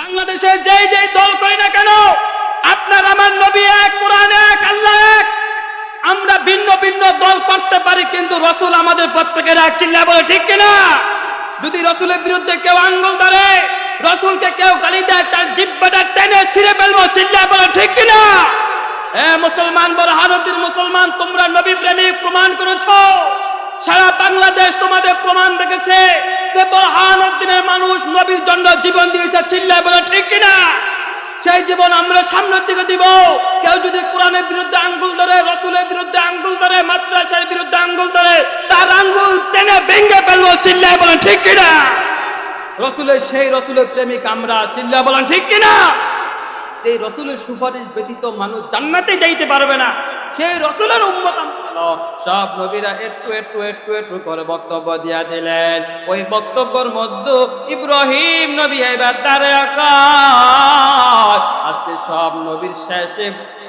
বাংলাদেশে যেই যেই দল করি না কেন, আপনার, আমার নবী এক, কোরআন এক, আল্লাহ এক। আমরা ভিন্ন ভিন্ন দল করতে পারি, কিন্তু রসুল আমাদের প্রত্যেকের এক চিল্লা বলে ঠিক কিনা? যদি রসুলের বিরুদ্ধে কেউ আঙ্গুল ধরে, রসুলকে কেউ গালি দেয়, তার জিব্বাটা টেনে ছিঁড়ে ফেলব চিল্লা বলে ঠিক কিনা? এ মুসলমান, বড় হারতির মুসলমান, তোমরা নবী প্রেমিক প্রমাণ করেছ। সারা বাংলাদেশ তোমাদের প্রমাণ দেখেছে যে বরহানুদ্দিনের মানুষ নবীর জন্য জীবন দিয়েছে, চিল্লায় বলে ঠিক কিনা? সেই জীবন আমরা সামনের দিকে দিব। কেউ যদি কোরআনের বিরুদ্ধে আঙ্গুল ধরে, রসুলের বিরুদ্ধে আঙ্গুল ধরে, মাদ্রাসার বিরুদ্ধে আঙ্গুল ধরে, তার আঙ্গুল টেনে ভেঙে ফেলব, চিল্লায় বলে ঠিক কিনা? রসুলের সেই রসুলের প্রেমিক আমরা চিল্লা বলেন ঠিক কিনা? এই রসুলের সুপারিশ ব্যতীত মানুষ জান্নাতে যাইতে পারবে না। সেই রসুলের উম্মত সব নবীরা একটু একটু একটু একটু করে বক্তব্য দিয়া দিলেন। ওই বক্তব্যের মধ্যে ইব্রাহিম নবী এবার তারে আজকে সব নবীর শেষে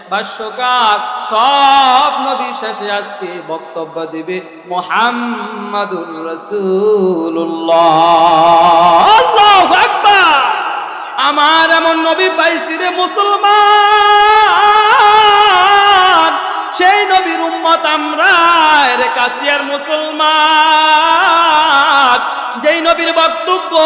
ভাষ্যকার সব নবীর শেষে আজকে বক্তব্য দিবে মোহাম্মদুর রসুল্লাহ আমার এমন নবী পাইছি রে মুসলমান! সেই নবীর উম্মত আমরা রে মুসলমান। যেই নবীর বক্তব্য,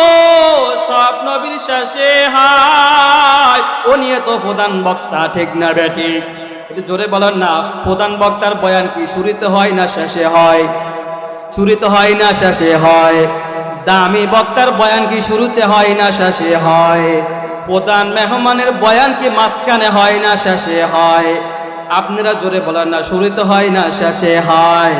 সব নবীর শেষে হায়। ও নিয়ে তো প্রধান বক্তা ঠিক না বেটি? একটু জোরে বলেন না, প্রধান বক্তার বয়ান কি শুরুতে হয় না শেষে হয়? শুরুতে হয় না শেষে হয়। দামি বক্তার বয়ান কি শুরুতে হয় না শেষে হয়? প্রধান মেহমানের বয়ান কি মাঝখানে হয় না শেষে হয়? আপনারা জোরে বলেন না শুরুতে হয় না, শেষে হয়।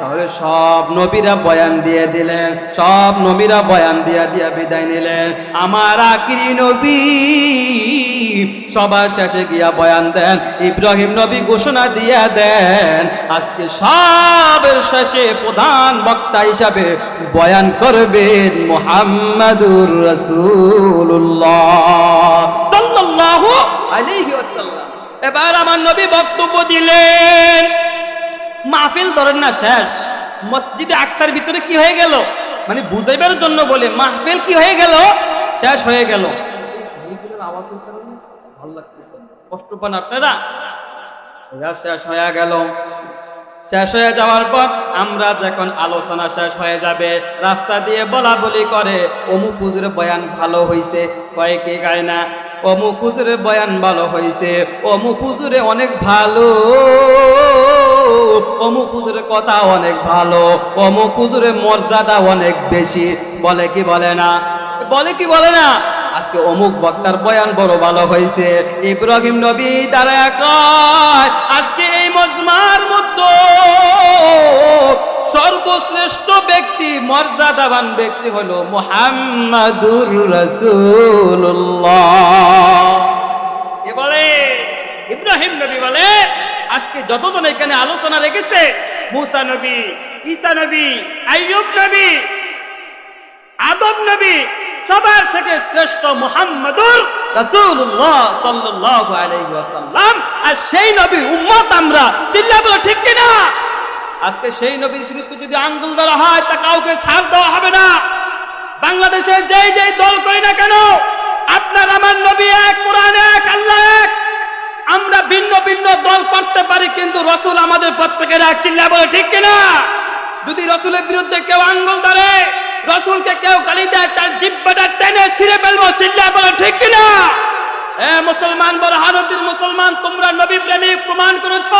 তাহলে সব নবীরা বয়ান দিয়ে দিলেন, সব নবীরা বয়ান দিয়ে দিয়া বিদায় নিলেন। আমার আকিরি নবী সবার শেষে গিয়া বয়ান দেন, ইব্রাহিম নবী ঘোষণা দিয়া দেন, আজকে সবের শেষে প্রধান বক্তা হিসাবে বয়ান করবেন মোহাম্মদুর রসুল্লাহ সাল্লাল্লাহু আলাইহি ওয়াসাল্লাম এবার আমার নবী বক্তব্য দিলেন। মাহফিল ধরেন না, শেষ। মসজিদে আক্তার ভিতরে কি হয়ে গেল? মানে বুঝাইবার জন্য বলে, মাহফিল কি হয়ে গেল? শেষ হয়ে গেল। ভালো লাগতেছে। কষ্ট পান আপনারা? শেষ হয়ে গেল। শেষ হয়ে যাওয়ার পর আমরা যখন আলোচনা শেষ হয়ে যাবে, রাস্তা দিয়ে বলা বলি করে, অমুক হুজুরে বয়ান ভালো হইছে, কয় কি গায় না? অমুক হুজুরে বয়ান ভালো হয়েছে অমুক হুজুরে অনেক ভালো, অমুক হুজুরের কথা অনেক ভালো, অমুক হুজুরের মর্যাদা অনেক বেশি। বলে কি বলে না? বলে কি বলে না? আজকে অমুক বক্তার বয়ান বড় ভালো হয়েছে ইব্রাহিম নবী তারা আজকে এই মজমার মধ্যে সর্বশ্রেষ্ঠ ব্যক্তি, মর্যাদাবান ব্যক্তি হলো মোহাম্মদুর রসুল্লাহ এ বলে, ইব্রাহিম নবী বলে, আজকে যতজন এখানে আলোচনা রেখেছে, মুসা নবী, ঈসা নবী, আইয়ুব নবী, আদম নবী, সবার থেকে শ্রেষ্ঠ মুহাম্মদুর রাসূলুল্লাহ সাল্লাল্লাহু আলাইহি ওয়াসাল্লাম। আর সেই নবী উম্মত আমরা, চিল্লাবো ঠিক কিনা? আজকে সেই নবীর বিরুদ্ধে যদি আঙ্গুল ধরা হয়, তা কাউকে ছাড় দেওয়া হবে না। বাংলাদেশে যেই যেই দল করি না কেন, আপনার আমার নবী এক, কোরআন এক, আল্লাহ এক। আমরা ভিন্ন ভিন্ন দল করতে পারি, কিন্তু রসুল আমাদের প্রত্যেকের এক, চিল্লা বলে ঠিক কিনা? যদি রসুলের বিরুদ্ধে কেউ আঙ্গুল ধরে, রসুলকে কেউ গালি দেয়, তার জিব্বাটা টেনে ছিঁড়ে ফেলব, চিল্লা বলে ঠিক কিনা? এ মুসলমান বড় হারতির মুসলমান, তোমরা নবী প্রেমিক প্রমাণ করেছ।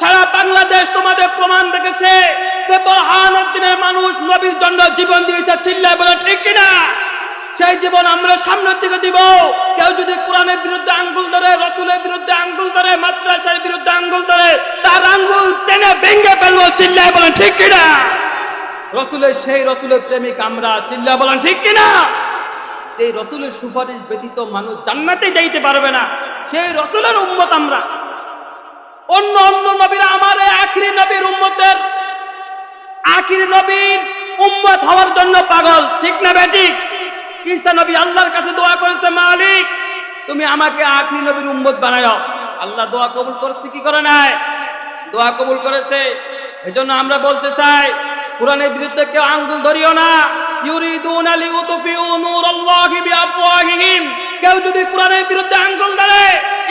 সারা বাংলাদেশ তোমাদের প্রমাণ দেখেছে যে বরহানুদ্দিনের মানুষ নবীর জন্য জীবন দিয়েছে, চিল্লায় বলে ঠিক কিনা? সেই জীবন আমরা সামনের দিকে দিব। কেউ যদি কোরআনের বিরুদ্ধে আঙ্গুল ধরে, রসুলের বিরুদ্ধে আঙ্গুল ধরে, মাদ্রাসার বিরুদ্ধে আঙ্গুল ধরে, তার আঙ্গুল টেনে ভেঙে ফেলব, চিল্লায় বলেন ঠিক কিনা? রসুলের সেই রসুলের প্রেমিক আমরা চিল্লা বলেন ঠিক কিনা? এই রসুলের সুপারিশ ব্যতীত মানুষ জান্নাতে যাইতে পারবে না। সেই রসুলের উম্মত আমরা। অন্য অন্য নবীরা আমার আখিরি নবীর উম্মতের আখিরি নবীর উম্মত হওয়ার জন্য পাগল। ঠিক না বেঠিক ঈসা নবী আল্লাহর কাছে দোয়া করেছে, মালিক, তুমি আমাকে আখিরি নবীর উম্মত বানাও আল্লাহ দোয়া কবুল করেছে, কি করে নাই? দোয়া কবুল করেছে। এজন্য আমরা বলতে চাই, কোরআনের বিরুদ্ধে কেউ আঙ্গুল ধরিও না। ইউরিদুনা লিউতফিউ নূরাল্লাহি বিআফওয়াহিহিম। কেউ যদি কোরআনের বিরুদ্ধে আঙ্গুল ধরে,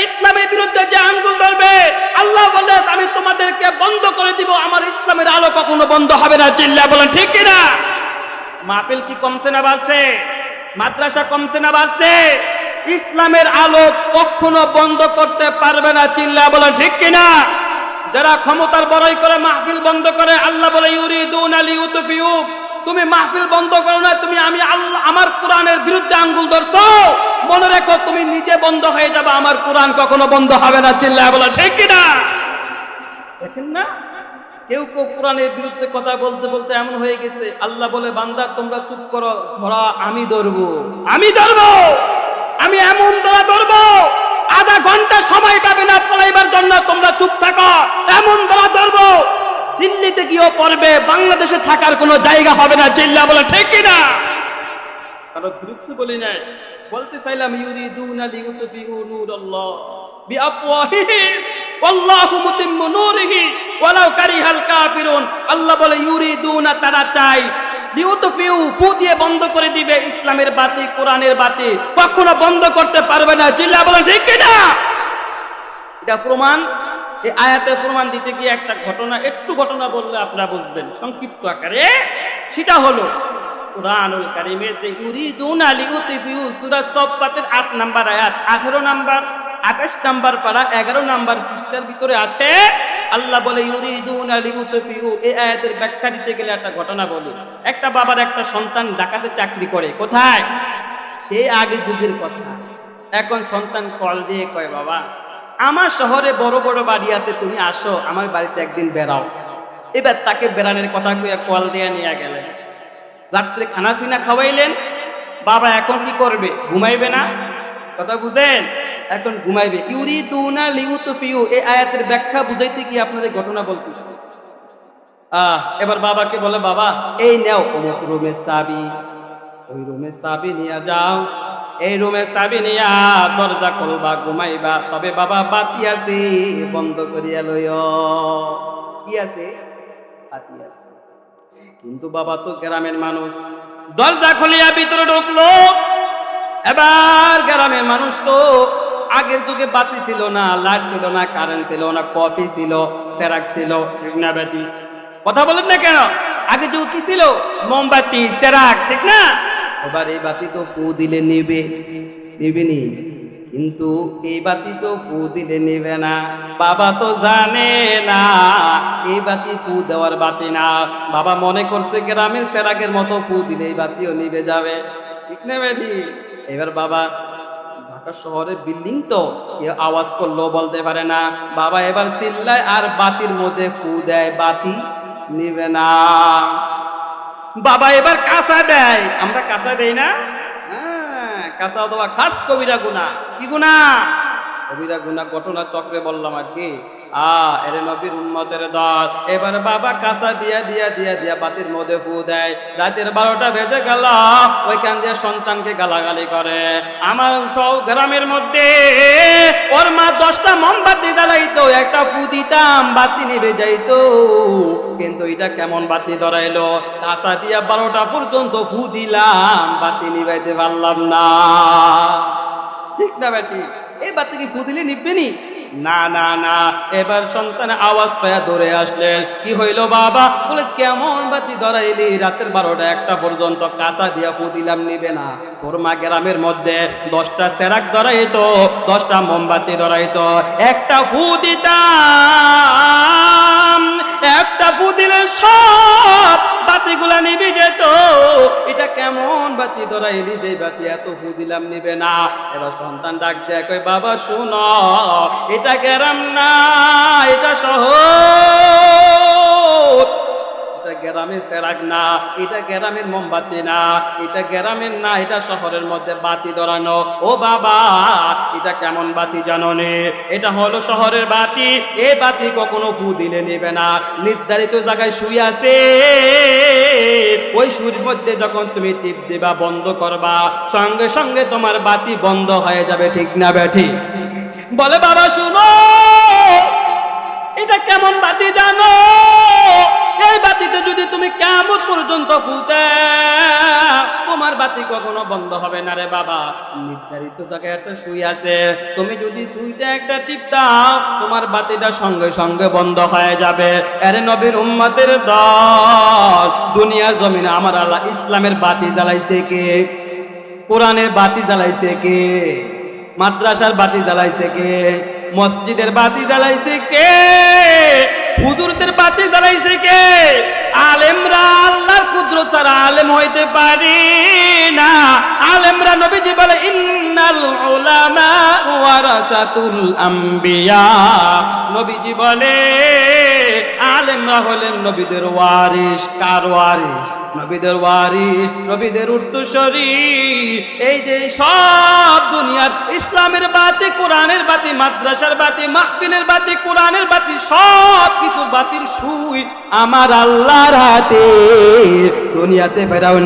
ইসলামের বিরুদ্ধে যে আঙ্গুল ধরবে, আল্লাহ বলে, আমি তোমাদেরকে বন্ধ করে দিব, আমার ইসলামের আলো কখনো বন্ধ হবে না। চিল্লা বলেন, ঠিক কিনা মাহফিল কি কমছে না বাড়ছে? মাদ্রাসা কমছে না বাড়ছে? ইসলামের আলো কখনো বন্ধ করতে পারবে না চিল্লা বলে ঠিক কিনা যারা ক্ষমতার বড়াই করে, মাহফিল বন্ধ করে, আল্লাহ বলে, ইউরিদুন আলী ইউতুফিউ তুমি মাহফিল বন্ধ করো না, তুমি আমি আমার কোরআনের বিরুদ্ধে আঙ্গুল ধরছো। মনে রেখো, তুমি নিজে বন্ধ হয়ে যাবে, আমার কোরআন কখনো বন্ধ হবে না চিল্লা বলে, ঠিক কিনা? দেখেন না? কেউ কেউ কোরআনের বিরুদ্ধে কথা বলতে বলতে এমন হয়ে গেছে, আল্লাহ বলে, বান্দা, তোমরা চুপ করো, ধরা, আমি ধরবো। আমি ধরবো? আমি এমন ধরা ধরবো? আধা ঘণ্টা সময় পাবে না পড়াইবার জন্য তোমরা চুপ থাকো, এমন ধরা ধরবো? দিল্লিতে গিয়েও পড়বে, বাংলাদেশে থাকার কোনো জায়গা হবে না, চিল্লা বলে, ঠিক কিনা? কারও বিরুদ্ধে বলি নাই। বলতে চাইলাম, ইউরিদুনা লিউতফিউ নূরাল্লাহ বিআফওয়াহিহিম ওয়াল্লাহু মুতিম্মু নূরিহি, ওয়ালাউ কারিহাল কাফিরুন। আল্লাহ বলে, ইউরিদুনা তারা চাই। লিউতফিউ ফু দিয়ে বন্ধ করে দিবে, ইসলামের বাতি, কোরআনের বাতি। কখনো বন্ধ করতে পারবে না, চিল্লা বলেন ঠিক কিনা? এটা প্রমাণ এই আয়াতের প্রমাণ দিতে গিয়ে একটা ঘটনা, একটু ঘটনা বললে আপনারা বুঝবেন। সংক্ষিপ্ত আকারে। সেটা হলো, কোরআনুল কারিমের যে ইউরিদুনা লিউতিফিউ সূরা সফফাতের 8 নাম্বার আয়াত 18 নাম্বার 28 নাম্বার পারা 11 নাম্বার পৃষ্ঠার ভিতরে আছে, আল্লাহ বলে, ইউরিদুনা লিউতিফিউ, এই আয়াতের ব্যাখ্যা দিতে গেলে একটা ঘটনা বলি। একটা বাবার একটা সন্তান ঢাকাতে চাকরি করে, কোথায়? সে আগে যুগের কথা। এখন সন্তান কল দিয়ে কয়, বাবা আমার শহরে বড় বড় বাড়ি আছে, তুমি আসো, আমার বাড়িতে একদিন বেড়াও। এবার তাকে বেড়ানোর কথা কইয়া কল দিয়ে নিয়ে গেলেন রাত্রে খানা পিনা খাওয়াইলেন, বাবা এখন কি করবে, ঘুমাইবে না? কথা বুঝেন? এখন ঘুমাইবে। ইউরি তুনা লিউ তো পিউ এই আয়াতের ব্যাখ্যা বুঝাইতে কি আপনাদের ঘটনা বলতেছি। আহ, এবার বাবাকে বলে, বাবা, এই নেও রুমের চাবি, ওই রুমের চাবি নিয়ে যাও। এই রুমের চাবি নিয়া দরজা খুলবা, ঘুমাইবা। তবে বাবা বাতি আছে, বন্ধ করিয়া লইয় কি আছে? বাতি আছে। কিন্তু বাবা তো গ্রামের মানুষ। দরজা খুলিয়া ভিতরে ঢুকলো। এবার গ্রামের মানুষ তো আগের যুগে বাতি ছিল না, লাইট ছিল না, কারেন্ট ছিল না, কফি ছিল, সেরাক ছিল কথা বলেন না কেন? আগে যুগ কি ছিল? মোমবাতি চেরাক ঠিক না? এবার এই বাতি তো ফু দিলে নেবে। নেবে নি কিন্তু এই বাতি তো ফু দিলে নেবে না। বাবা তো জানে না, এই বাতি ফু দেওয়ার বাতি না। বাবা মনে করছে গ্রামের সেরাকের মতো ফু দিলে এই বাতিও নিবে যাবে। ঠিক নেবে এবার বাবা, ঢাকা শহরের বিল্ডিং তো কেউ আওয়াজ করলেও বলতে পারে না। বাবা এবার চিল্লায় আর বাতির মধ্যে ফু দেয়, বাতি নিবে না। বাবা এবার কাঁচা দেয়। আমরা কাঁচা দেই না? হ্যাঁ, কাঁচা অথবা খাস কবিরা গুণা কি গুনা কবিরা গুনা ঘটনা চক্রে বললাম আর কি। এবার বাবা দিয়া দিয়া দিয়া দিয়া বাতির মধ্যে রাতের বারোটা ওইখান দিয়ে সন্তানকে গালাগালি করে। আমার সব গ্রামের মধ্যে ওর মা দশটা একটা ফু দিতাম, বাতি কিন্তু এটা কেমন বাতি ধরাইলো? কাঁচা দিয়া বারোটা পর্যন্ত ফু দিলাম, বাতি নিভাইতে পারলাম না। ঠিক না বেটি? এই বাতি কি ফু নি? না না এবার সন্তান আওয়াজ পায়া ধরে আসলেন। কি হইল বাবা? বলে, কেমন বাতি ধরাইলি? রাতের বারোটা একটা পর্যন্ত কাঁচা দিয়া ফু দিলাম নিবে না। তোর মা গ্রামের মধ্যে দশটা সেরাক ধরাইতো, দশটা মোমবাতি ধরাইতো। একটা ফু দিতাম একটা ফু সব বাতিগুলা নিবি যেত এটা কেমন বাতি? ধরাই যে বাতি, এত ফু দিলাম নিবে না। এবার সন্তান ডাক কই বাবা, শুন, এটা গেরাম না, এটা শহর এটা গ্রামের সেরাক না, এটা গ্রামের মোমবাতি না, এটা গ্রামের না, এটা শহরের মধ্যে বাতি ধরানো। ও বাবা, এটা কেমন বাতি জানো নে? এটা হলো শহরের বাতি, এ বাতি কখনো ফু দিলে নেবে না। নির্ধারিত জায়গায় শুই আছে, ওই সুর মধ্যে যখন তুমি টিপ দিবা, বন্ধ করবা, সঙ্গে সঙ্গে তোমার বাতি বন্ধ হয়ে যাবে, ঠিক না বেঠি? বলে বাবা, শুনো, এটা কেমন বাতি জানো? এই বাতিতে যদি তুমি কেমন পর্যন্ত ফুতে তোমার বাতি কখনো বন্ধ হবে না রে বাবা। নির্ধারিত জায়গায় একটা সুই আছে। তুমি যদি সুইতে একটা টিপ দাও, তোমার বাতিটা সঙ্গে সঙ্গে বন্ধ হয়ে যাবে। আরে নবীর উম্মতের দল, দুনিয়ার জমিনে আমার আল্লাহ ইসলামের বাতি জ্বালাইছে কে? কোরআনের বাতি জ্বালাইছে কে? মাদ্রাসার বাতি জ্বালাইছে কে? মসজিদের বাতি জ্বালাইছে কে? হুজুরদের বাতি জ্বালাইছে কে? আলেমরা আল্লাহর কুদরত ছাড়া আলেম হইতে পারি না। আলেমরা নবীজি বলে, ইন্নাল উলামা ওয়ারাসাতুল আম্বিয়া। নবীজি বলে, আলেমরা হলেন নবীদের ওয়ারিস কার ওয়ারিস নবীদের ওয়ারিস নবীদের উত্তরসরি এই যে সব দুনিয়ার ইসলামের বাতি, কোরআনের বাতি, মাদ্রাসার বাতি, মাহফিলের বাতি, কোরআনের বাতি সব কিছু বাতির সুই আমার আল্লাহর হাতে। দুনিয়াতে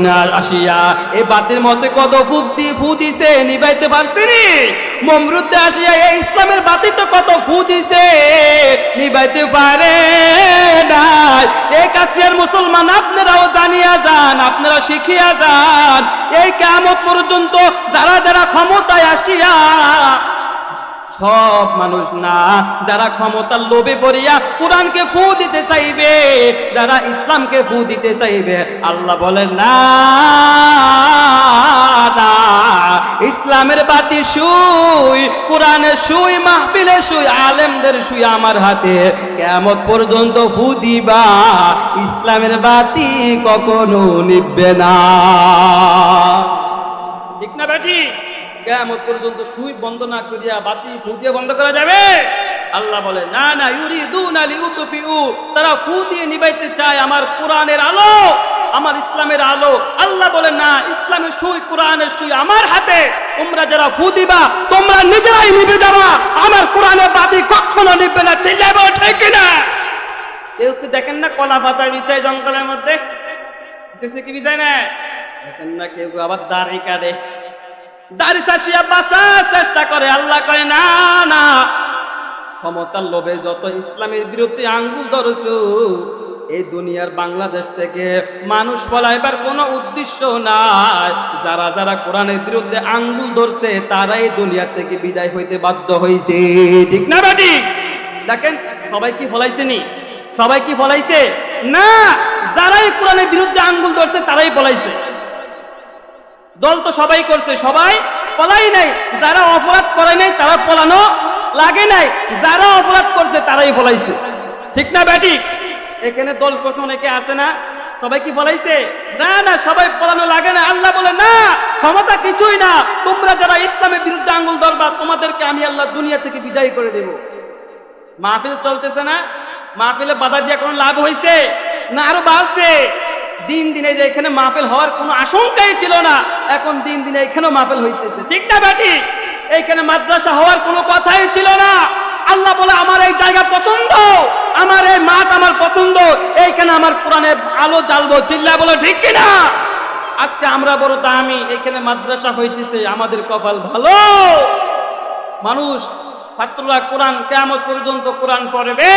না আসিয়া এই বাতির মধ্যে কত বুদ্ধি ফু দিছে নিবাইতে পারছিনি মমরুদ্দে আসিয়া এই ইসলামের বাতি তো কত ফু দিছে নিবাইতে পারে না এই কাছিয়ার মুসলমান আপনারাও জানিয়া যান আপনারা শিখিয়া যান। এই কেমন পর্যন্ত যারা যারা ক্ষমতায় আসিয়া সব মানুষ না যারা ক্ষমতার লোভে পড়িয়া কোরআনকে ফু দিতে চাইবে যারা ইসলামকে ফু দিতে চাইবে আল্লাহ বলেন না না, ইসলামের বাতি সুই কোরআনে সুই মাহফিলে সুই আলেমদের সুই আমার হাতে। কেমন পর্যন্ত ফু দিবা, ইসলামের বাতি কখনো নিবে না। ঠিক না বেটি কেমন পর্যন্ত সুই বন্ধ না করিয়া বাতি ফু দিয়ে বন্ধ করা যাবে। আল্লাহ বলে, না না ইউরি দু নালি উতুফিউ তারা ফু দিয়ে নিবাইতে চায় আমার কোরআনের আলো, আমার ইসলামের আলো। আল্লাহ বলে, না, ইসলামের সুই কোরআনের সুই আমার হাতে। তোমরা যারা ফু দিবা, তোমরা নিজেরাই নিবে যাবা। আমার কোরআনের বাতি কখনো নিবে না চিল্লাবে ঠিক না কেউ কি দেখেন না কলা পাতা বিছায় জঙ্গলের মধ্যে? কি বিছায় না দেখেন না কেউ আবার দাড়ি কাটে দাড়ি চাচিয়া বাঁচার চেষ্টা করে, আল্লাহ কয়, না না। ক্ষমতার লোভে যত ইসলামের বিরুদ্ধে আঙ্গুল ধরছ, এই দুনিয়ার বাংলাদেশ থেকে মানুষ পলাইবার কোনো উদ্দেশ্য নাই। যারা যারা কোরআনের বিরুদ্ধে আঙ্গুল ধরছে তারা এই দুনিয়া থেকে বিদায় হইতে বাধ্য হয়েছে ঠিক না, বাটি? দেখেন, সবাই কি ফলাইছেনি সবাই কি ফলাইছে? না, যারাই কোরআনের বিরুদ্ধে আঙ্গুল ধরছে, তারাই ফলাইছে। দল তো সবাই করছে, সবাই পলাই নাই। যারা অপরাধ করে নাই, তারা পলানো লাগে নাই। যারা অপরাধ করছে, তারাই পলাইছে। ঠিক না, ব্যাটি? এখানে দল করছে অনেকে আছে না, সবাই কি বলাইছে না না, সবাই পলানো লাগে না। আল্লাহ বলে, না, ক্ষমতা কিছুই না। তোমরা যারা ইসলামের বিরুদ্ধে আঙ্গুল ধরবা, তোমাদেরকে আমি আল্লাহ দুনিয়া থেকে বিদায় করে দেব। মাহফিল চলতেছে না? মাহফিলে বাধা দিয়ে কোনো লাভ হয়েছে না, আরও বাড়ছে। দিন দিনে যে এখানে মাহফিল হওয়ার কোনো আশঙ্কাই ছিল না, এখন দিন দিনে এখানেও মাহফিল হইতেছে। ঠিক না বাটি এইখানে মাদ্রাসা হওয়ার কোনো কথাই ছিল না। আল্লাহ বলে, আমার এই জায়গা পছন্দ, আমার এই মাঠ আমার পছন্দ, এইখানে আমার কোরআনে আলো জ্বালবো, চিল্লা বলে, ঠিক কিনা? আজকে আমরা বড় দামি, এখানে মাদ্রাসা হইতেছে, আমাদের কপাল ভালো। মানুষ, ছাত্ররা কোরআন কেমন পর্যন্ত কোরআন পড়বে,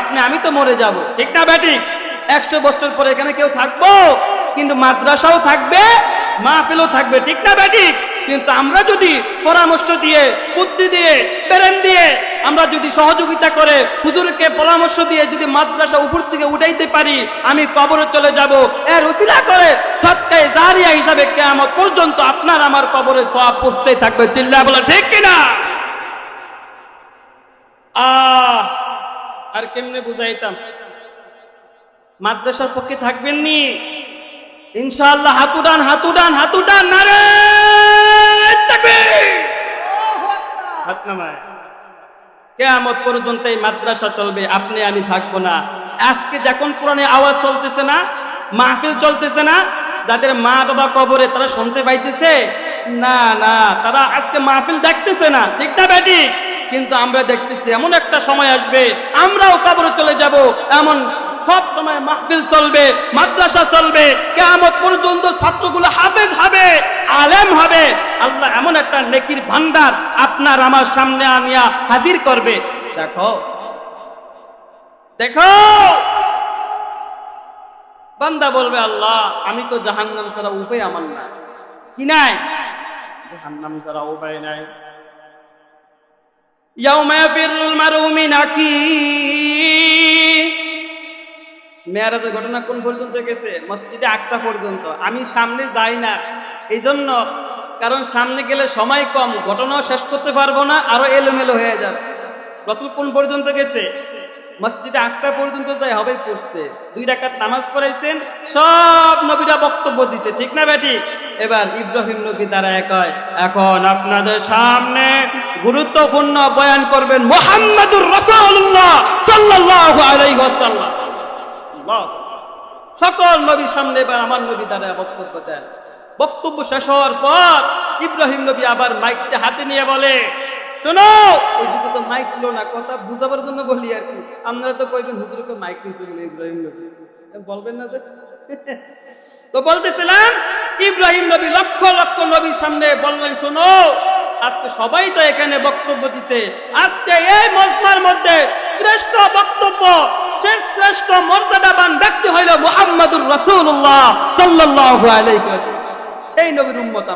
আপনি, আমি তো মরে যাব। ঠিক না ব্যাটি? একশো বছর পরে এখানে কেউ থাকব? কিন্তু মাদ্রাসাও থাকবে, মাহফিলও থাকবে, ঠিক না ব্যাটি কিন্তু আমরা যদি পরামর্শ দিয়ে, বুদ্ধি দিয়ে, প্রেরণ দিয়ে, আমরা যদি সহযোগিতা করে, হুজুরকে পরামর্শ দিয়ে যদি মাদ্রাসা উপর থেকে উঠাইতে পারি, আমি কবরে চলে যাব। এর উচিলা করে সৎকায় জারিয়া হিসাবে কেমন পর্যন্ত আপনার আমার কবরে সব পুষতেই থাকবে। চিল্লা বলে ঠিক কিনা আর কেমনে বুঝাইতাম? মাদ্রাসার পক্ষে থাকবেন নি ইনশাআল্লাহ হাতুডান হাতুডান হাতুডান, নারে হাত নামায়। কেয়ামত পর্যন্ত এই মাদ্রাসা চলবে, আপনি আমি থাকব না। আজকে যখন কোরআনে আওয়াজ চলতেছে না, মাহফিল চলতেছে না, যাদের মা বাবা কবরে তারা শুনতে পাইতেছে, না না, তারা আজকে মাহফিল দেখতেছে না, ঠিক না বেটি? কিন্তু আমরা দেখতেছি, এমন একটা সময় আসবে, আমরাও কবরে চলে যাব, এমন সব সময় মাহফিল চলবে, মাদ্রাসা চলবে কেমন পর্যন্ত ছাত্রগুলো হাফেজ হবে, আলেম হবে। আল্লাহ এমন একটা নেকির ভান্ডার আপনার আমার সামনে আনিয়া হাজির করবে। দেখো দেখো। বান্দা বলবে, আল্লাহ, আমি তো জাহান্নাম ছাড়া উপায় আমার না কি নাই? জাহান্নাম ছাড়া উপায় নাই। ইয়াউমা ইয়াফিরুল মারউ মিন আখিহি মেয়ারাজের ঘটনা কোন পর্যন্ত গেছে? মসজিদে আকসা পর্যন্ত। আমি সামনে যাই না। এই জন্য কারণ সামনে গেলে সময় কম, ঘটনাও শেষ করতে পারব না, আরও এলোমেলো হয়ে যাবে। রসুল কোন পর্যন্ত গেছে? মসজিদে আকসা পর্যন্ত যাই হবে পড়ছে। দুই রাকাত নামাজ পড়াইছেন, সব নবীরা বক্তব্য দিছে। ঠিক না বেটি? এবার ইব্রাহিম নবী দ্বারা কয়, এখন আপনাদের সামনে গুরুত্বপূর্ণ বয়ান করবেন মোহাম্মদুর রসুল্লাহ সাল্লাল্লাহু আলাইহি ওয়াসাল্লাম। আল্লাহ। সকল নবীর সামনে এবার আমার নবী দ্বারা বক্তব্য দেন। বক্তব্য শেষ হওয়ার পর ইব্রাহিম নবী আবার মাইকটা হাতে নিয়ে বলে, শোনো, ওই তো মাইক ছিল না, কথা বুঝাবার জন্য বলি আর কি। আপনারা তো কইবেন হুজুরকে মাইক নিয়েছে বলে ইব্রাহিম নবী। বলবেন না যে? তো বলতেছিলাম, ইব্রাহিম নবী লক্ষ লক্ষ নবীর সামনে বললেন, শোনো, আজকে সবাই তো এখানে বক্তব্য দিতে আজকে এই মজমার মধ্যে শ্রেষ্ঠ বক্তব্য সে শ্রেষ্ঠ মর্যাদাবান ব্যক্তি হইল মুহাম্মাদুর রাসূলুল্লাহ সাল্লাল্লাহু আলাইহি সেই নবীর উম্মত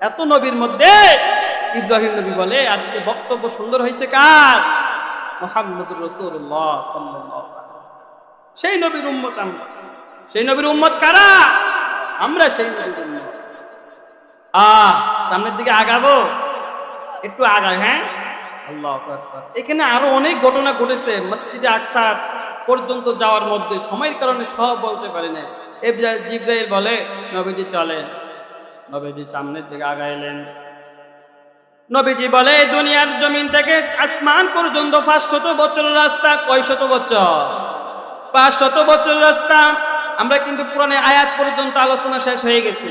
এত নবীর মধ্যে ইব্রাহিম নবী বলে, আজকে বক্তব্য সুন্দর হয়েছে কার? মুহাম্মাদুর রাসূলুল্লাহ সাল্লাল্লাহু আলাইহি সেই নবীর উম্মত সেই নবীর উম্মত কারা? আমরা সেই নবীর উম্মত। আহ, সামনের দিকে আগাবো? একটু আগায় হ্যাঁ? আল্লাহ এখানে আরও অনেক ঘটনা ঘটেছে মসজিদে আকসার পর্যন্ত যাওয়ার মধ্যে। সময়ের কারণে সব বলতে পারি না জিব্রাইল বলে, নবীজি চলেন। নবীজি সামনের দিকে আগাইলেন। নবীজি বলে দুনিয়ার জমিন থেকে আসমান পর্যন্ত পাঁচ শত বছরের রাস্তা কয় শত বছর? পাঁচ শত বছর রাস্তা। আমরা কিন্তু পুরানে আয়াত পর্যন্ত আলোচনা শেষ হয়ে গেছে।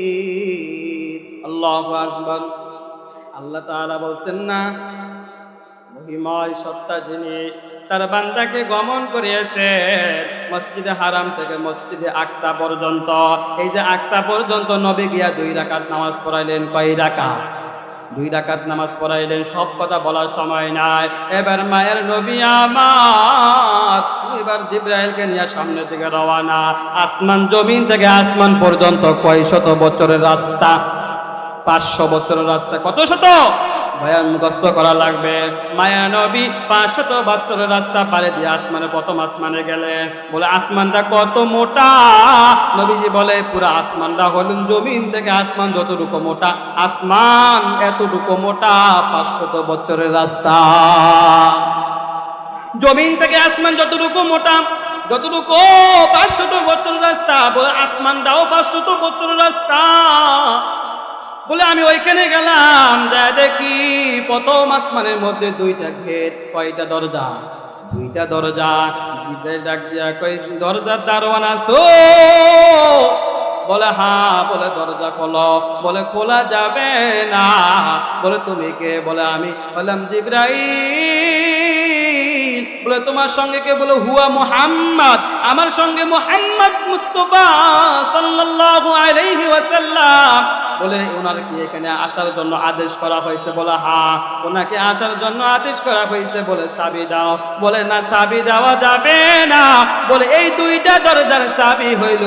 আল্লাহ তারা বলছেন, না, মহিময় সত্তা যিনি তার বান্দাকে গমন করিয়েছে, মসজিদে হারাম থেকে মসজিদে আকসা পর্যন্ত। এই যে আকসা পর্যন্ত নবে গিয়া দুই রাকাত নামাজ পড়াইলেন কয় রাকা দুই ডাকাত নামাজ পড়াইলেন, সব কথা বলার সময় নাই। এবার মায়ের নবী আমার, এবার জিব্রাইলকে নিয়ে সামনে থেকে রওয়ানা আসমান জমিন থেকে আসমান পর্যন্ত কয় শত বছরের রাস্তা। পাঁচশো বছরের রাস্তা। কত শত? ভয়ান মুখস্থ করা লাগবে। মায়া নবী পাঁচশত বছরের রাস্তা পারে দিয়ে আসমানে প্রথম আসমানে গেলে। বলে, আসমানটা কত মোটা? নবীজি বলে, পুরো আসমানটা হলেন জমিন থেকে আসমান যতটুকু মোটা, আসমান এতটুকু মোটা, পাঁচশত বছরের রাস্তা। জমিন থেকে আসমান যতটুকু মোটা, যতটুকু পাঁচশত বছর রাস্তা। বলে, আসমানটাও পাঁচশত বছর রাস্তা। বলে, আমি ওইখানে গেলাম। যা দেখি, প্রথম আসমানের মধ্যে দুইটা ঘেট কয়টা দরজা? দুইটা দরজা, জিব্রাইল ডাক দিয়া কই দরজার দারোয়ান আসো বলে, হা। বলে, দরজা খোলো। বলে, খোলা যাবে না। বলে, তুমি কে? বলে, আমি বললাম জিব্রাইল। বলে, তোমার সঙ্গে কে? বলে, হুয়া মুহাম্মদ। আমার সঙ্গে মুহাম্মদ মুস্তফা সাল্লাল্লাহু আলাইহি ওয়াসাল্লাম। বলে ওনার কি এখানে আসার জন্য আদেশ করা হয়েছে? বলে হা ওনাকে আসার জন্য আদেশ করা হয়েছে। বলে, চাবি দাও। বলে, না, চাবি দেওয়া যাবে না। বলে, এই দুইটা দরজার চাবি হইল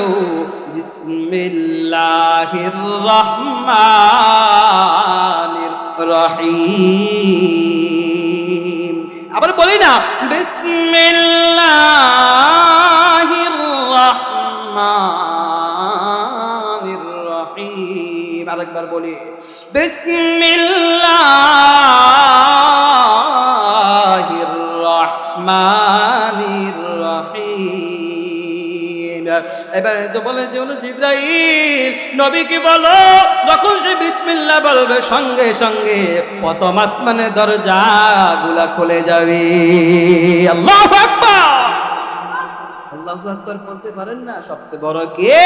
আবার বলি না, বিসমিল্লাহির রহমানির বলি, বিসমিল্লাহির রহমানির রহিম। এবার তো বলে যে, হলো জিব্রাইল নবী কি বলো, যখন সে বিসমিল্লাহ বলবে, সঙ্গে সঙ্গে প্রথম আসমানের দরজা গুলা খুলে যাবে। আল্লাহ আকবার! আল্লাহু আকবার বলতে পারেন না, সবচেয়ে বড় কে?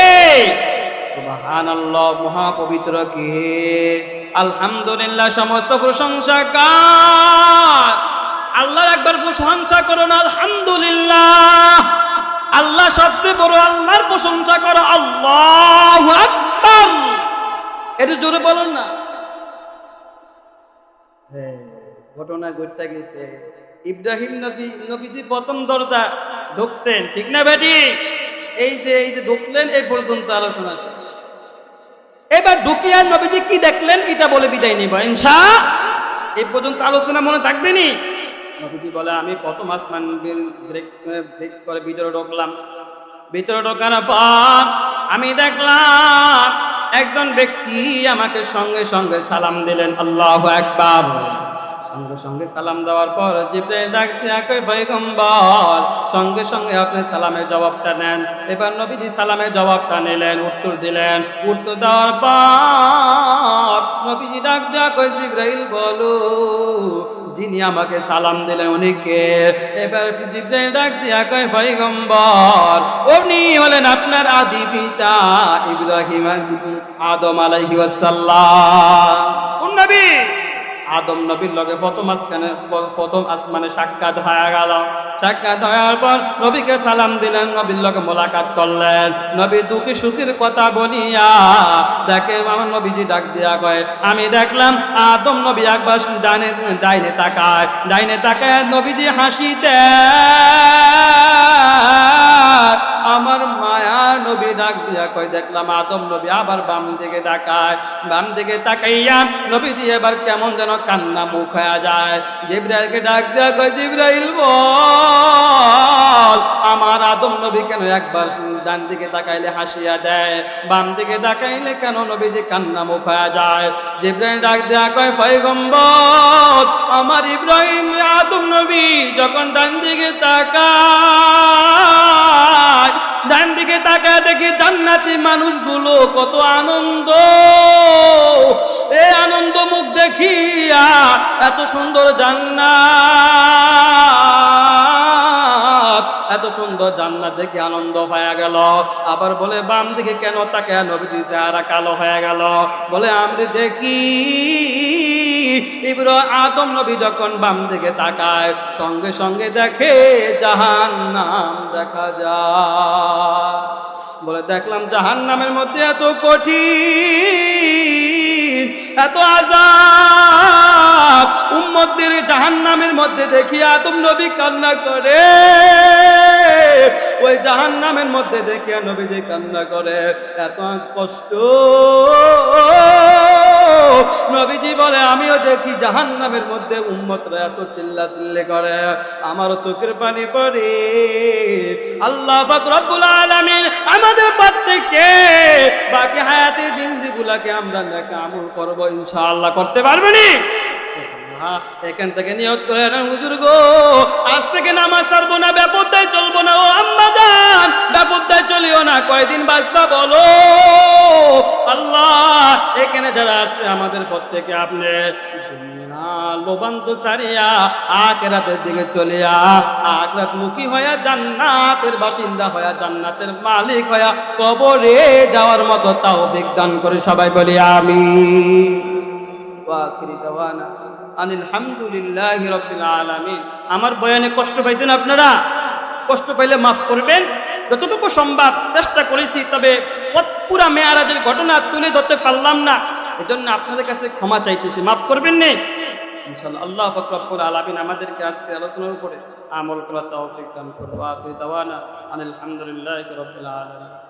সুবহানাল্লাহ, মহাপবিত্র কে? আলহামদুলিল্লাহ, সমস্ত প্রশংসা কার? আল্লাহর একবার প্রশংসা করুন আলহামদুলিল্লাহ। আল্লাহ সবচেয়ে বড় আল্লাহর প্রশংসা করো, আল্লাহ আকবার। একটু জোরে বলুন না। ঘটনা ঘটতে গেছে। ইব্রাহিম নবী, নবীজি প্রথম দরজা ঢুকছেন, ঠিক না বেটি? এই যে এই যে ঢুকলেন, এই পর্যন্ত আলোচনা এবার ঢুকিয়া নবীজি কি দেখলেন? এটা বলে বিদায় নিব। ইনশা এ পর্যন্ত আলোচনা মনে থাকবে নি? নবীজি বলে, আমি প্রথম আসমান ব্রেক ব্রেক করে ভিতরে ঢুকলাম। ভিতরে ঢোকার পর আমি দেখলাম একজন ব্যক্তি আমাকে সঙ্গে সঙ্গে সালাম দিলেন, আল্লাহ একবার সঙ্গে সঙ্গে সালাম দেওয়ার পর জিব্রাইল ডাক দিয়া কই পয়গম্বর সঙ্গে সঙ্গে আপনি সালামের জবাবটা নেন। এবার নবীজি সালামের জবাবটা নিলেন উত্তর দিলেন। উত্তর দেওয়ার পর নবীজি ডাক দিয়া কই জিব্রাইল বলো যিনি আমাকে সালাম দিলেন উনিকে এবার জিব্রাইল ডাক দিয়া কয় পয়গম্বর উনি হলেন আপনার আদি পিতা ইব্রাহিম আদম আলাইহি ওয়াসাল্লাম। নবী আদম নবীর লগে প্রথম আসমানে প্রথম আসমানে সাক্ষাৎ হয়ে গেল। সাক্ষাৎ হওয়ার পর নবীকে সালাম দিলেন, নবীর লগে মোলাকাত করলেন। নবী দুঃখী সুখীর কথা বলিয়া দেখে আমার নবীজি ডাক দিয়া কয়, আমি দেখলাম আদম নবী একবার ডাইনে ডাইনে তাকায় ডাইনে তাকায় নবীজি হাসিতে আমার মায়া নবী ডাক দিয়া কয়, দেখলাম আদম নবী আবার বাম দিকে তাকায় বাম দিকে তাকাইয়া নবী দিয়ে এবার কেমন যেন কান্না মুখ হয়ে যায়। জিব্রাইলকে ডাক দিয়া কয়, জিব্রাইল বল, আমার আদম নবী কেন একবার ডান দিকে তাকাইলে হাসিয়া দেয়? বাম দিকে তাকাইলে কেন নবী যে কান্না মুখ হয়ে যায়? জিব্রাইল ডাক দিয়া কয়, পয়গম্বর, আমার ইব্রাহিম আদম নবী যখন ডান দিকে তাকায় ডান দিকে তাকায় দেখি জান্নাতি মানুষগুলো কত আনন্দ। এ আনন্দ মুখ দেখিয়া এত সুন্দর জান্নাত। এত সুন্দর জান্নাত দেখে আনন্দ হয়ে গেল। আবার বলে, বাম দিকে কেন তাকে নবীজি চেহারা কালো হয়ে গেল। বলে, আমি দেখি ইব্র আদম নবী যখন বাম দিকে তাকায়, সঙ্গে সঙ্গে দেখে জাহান নাম দেখা যায়। বলে, দেখলাম জাহান নামের মধ্যে এত কঠিন এত আজাব উম্মতদের জাহান নামের মধ্যে দেখি আদম নবী কান্না করে। ওই জাহান নামের মধ্যে দেখিয়া নবী যে কান্না করে, এত কষ্ট। নবীজি বলে, আমিও দেখি জাহান নামের মধ্যে উম্মতরা এত চিল্লা চিল্লে করে। আমারও চোখের পানি পড়ে। আল্লাহ আমাদের প্রত্যেককে বাকি হায়াতে জিন্দিগুলাকে আমরা নেক আমল করব, ইনশাআল্লাহ। করতে পারবেনি এখান থেকে নিয়োগ করে নেন হুজুর গো, আজ থেকে নামাজ ছাড়বো না ব্যাপদায় চলবো না, ও আম্মা যান ব্যাপদায় চলিও না, কয়দিন বাঁচবা বলো? আল্লাহ এখানে যারা আছে আমাদের প্রত্যেকে আপনি মুখী জান্নাতের বাসিন্দা জান্নাতের মালিক যাওয়ার বিজ্ঞান করে সবাই বলি আমার বয়ানে কষ্ট পাইছেন আপনারা? কষ্ট পাইলে মাফ করবেন। যতটুকু সম্ভব চেষ্টা করেছি, তবে পুরা মেয়ারাজের ঘটনা তুলে ধরতে পারলাম না। এজন্য আপনাদের কাছে ক্ষমা চাইতেছি। মাফ করবেন নে? ইনশাআল্লাহ আল্লাহ ফকরাবুল আলামিন আমাদেরকে আজকে আলোচনার উপরে আমল করার তৌফিক দান করব আখির দাওয়ানা আনিল হামদুলিল্লাহি রাব্বিল আলামিন।